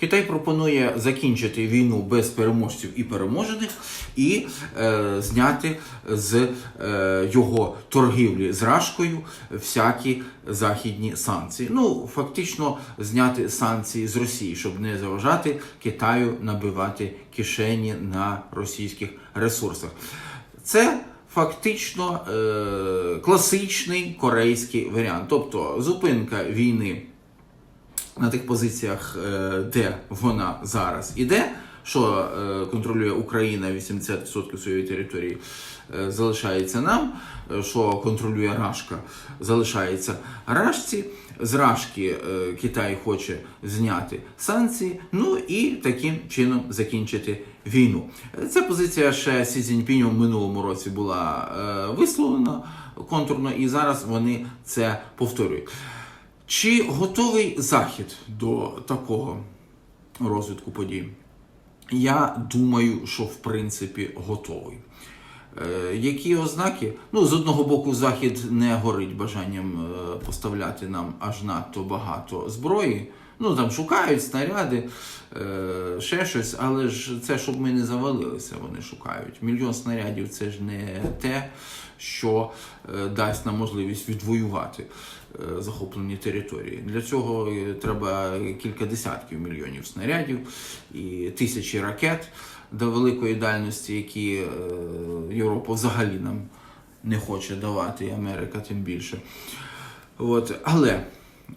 Китай пропонує закінчити війну без переможців і переможених і е, зняти з е, його торгівлі з Рашкою всякі західні санкції. Ну, фактично, зняти санкції з Росії, щоб не заважати Китаю набивати кишені на російських ресурсах. Це фактично е, класичний корейський варіант, тобто зупинка війни на тих позиціях, е, де вона зараз іде, що е, контролює Україна 80% своєї території, е, залишається нам, що контролює Рашка, залишається Рашці. З Рашки Китай хоче зняти санкції, ну і таким чином закінчити війну. Ця позиція ще Сі Цзіньпіню в минулому році була висловлена контурно, і зараз вони це повторюють. Чи готовий Захід до такого розвитку подій? Я думаю, що в принципі готовий. Е, які ознаки? Ну, з одного боку, Захід не горить бажанням е, поставляти нам аж надто багато зброї. Ну там шукають снаряди, е, ще щось, але ж це щоб ми не завалилися, вони шукають. Мільйон снарядів це ж не те, що е, дасть нам можливість відвоювати е, захоплені території. Для цього треба кілька десятків мільйонів снарядів і тисячі ракет до великої дальності, які е, Європа взагалі нам не хоче давати, і Америка тим більше. От. Але,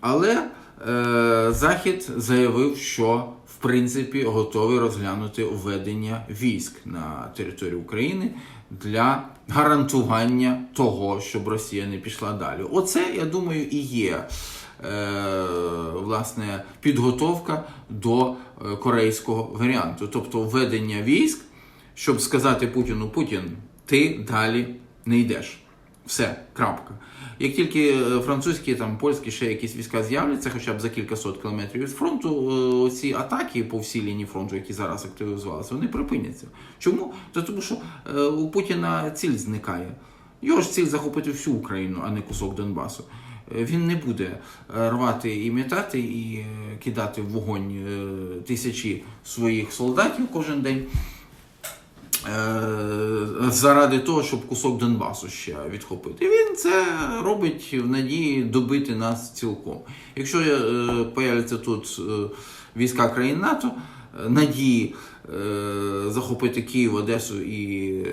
але Захід заявив, що в принципі готовий розглянути введення військ на територію України для гарантування того, щоб Росія не пішла далі. Оце, я думаю, і є. е, Власне, підготовка до е, корейського варіанту, тобто введення військ, щоб сказати Путіну: Путін, ти далі не йдеш. Все, крапка. Як тільки е, французькі, там польські ще якісь війська з'являться, хоча б за кількасот кілометрів від фронту, е, ці атаки по всій лінії фронту, які зараз активізувалися, вони припиняться. Чому? Тому що е, у Путіна ціль зникає. Його ж ціль захопити всю Україну, а не кусок Донбасу. Він не буде рвати і метати і кидати в вогонь тисячі своїх солдатів кожен день. Е, заради того, щоб кусок Донбасу ще відхопити. І він це робить в надії добити нас цілком. Якщо е, появляться тут е, війська країн НАТО, надії захопити Київ, Одесу і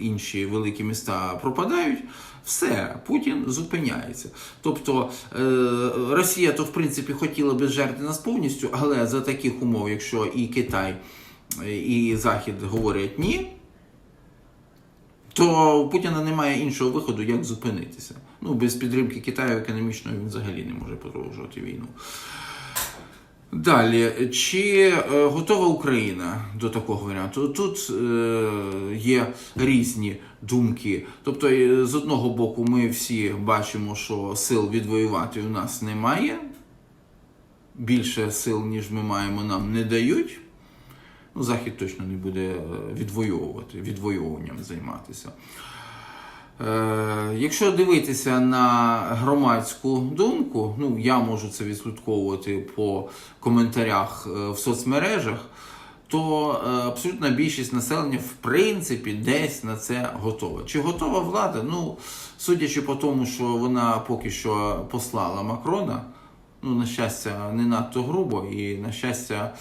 інші великі міста пропадають. Все, Путін зупиняється. Тобто Росія то в принципі хотіла би жерти нас повністю, але за таких умов, якщо і Китай і Захід говорять ні, то у Путіна немає іншого виходу, як зупинитися. Ну, без підтримки Китаю економічно він взагалі не може продовжувати війну. Далі, чи е, готова Україна до такого варіанту? Тут е, є різні думки. Тобто, е, з одного боку, ми всі бачимо, що сил відвоювати у нас немає. Більше сил, ніж ми маємо, нам не дають. Ну, Захід точно не буде е, відвоювати, відвоюванням займатися. Е, якщо дивитися на громадську думку, ну я можу це відслідковувати по коментарях е, в соцмережах, то абсолютна більшість населення в принципі десь на це готова. Чи готова влада? Ну, судячи по тому, що вона поки що послала Макрона, ну, на щастя, не надто грубо, і на щастя,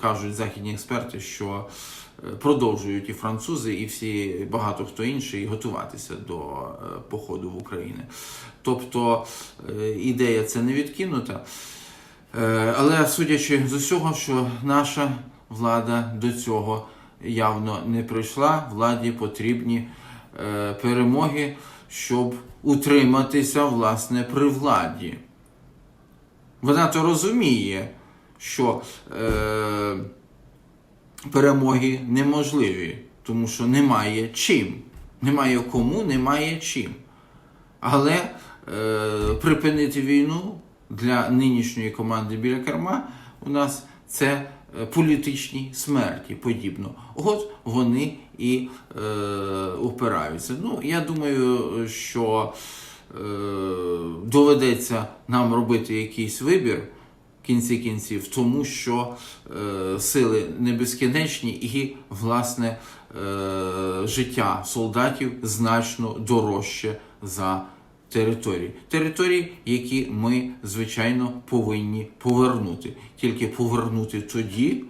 кажуть західні експерти, що е, продовжують і французи, і всі багато хто інший готуватися до е, походу в Україну. Тобто е, ідея це не відкинута. Е, Але судячи з усього, що наша влада до цього явно не прийшла, владі потрібні е, перемоги, щоб утриматися власне при владі. Вона то розуміє, що е, перемоги неможливі, тому що немає чим. Немає кому, немає чим. Але е, припинити війну для нинішньої команди біля керма у нас це е, політичній смерті подібно. От вони і е, упираються. Ну, я думаю, що е, доведеться нам робити якийсь вибір кінці кінців, тому що е, сили не безкінечні і, власне, е, життя солдатів значно дорожче за території. Території, які ми, звичайно, повинні повернути. Тільки повернути тоді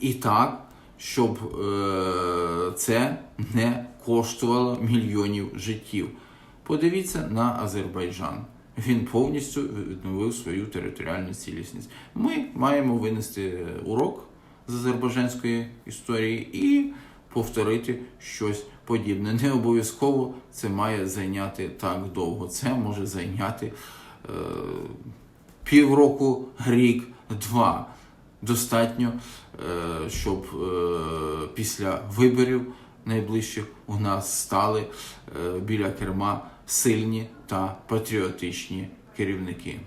і так, щоб е, це не коштувало мільйонів життів. Подивіться на Азербайджан. Він повністю відновив свою територіальну цілісність. Ми маємо винести урок з азербайджанської історії і повторити щось подібне. Не обов'язково це має зайняти так довго. Це може зайняти е, півроку, рік, два. Достатньо, е, щоб е, після виборів найближчих у нас стали е, біля керма сильні та патріотичні керівники.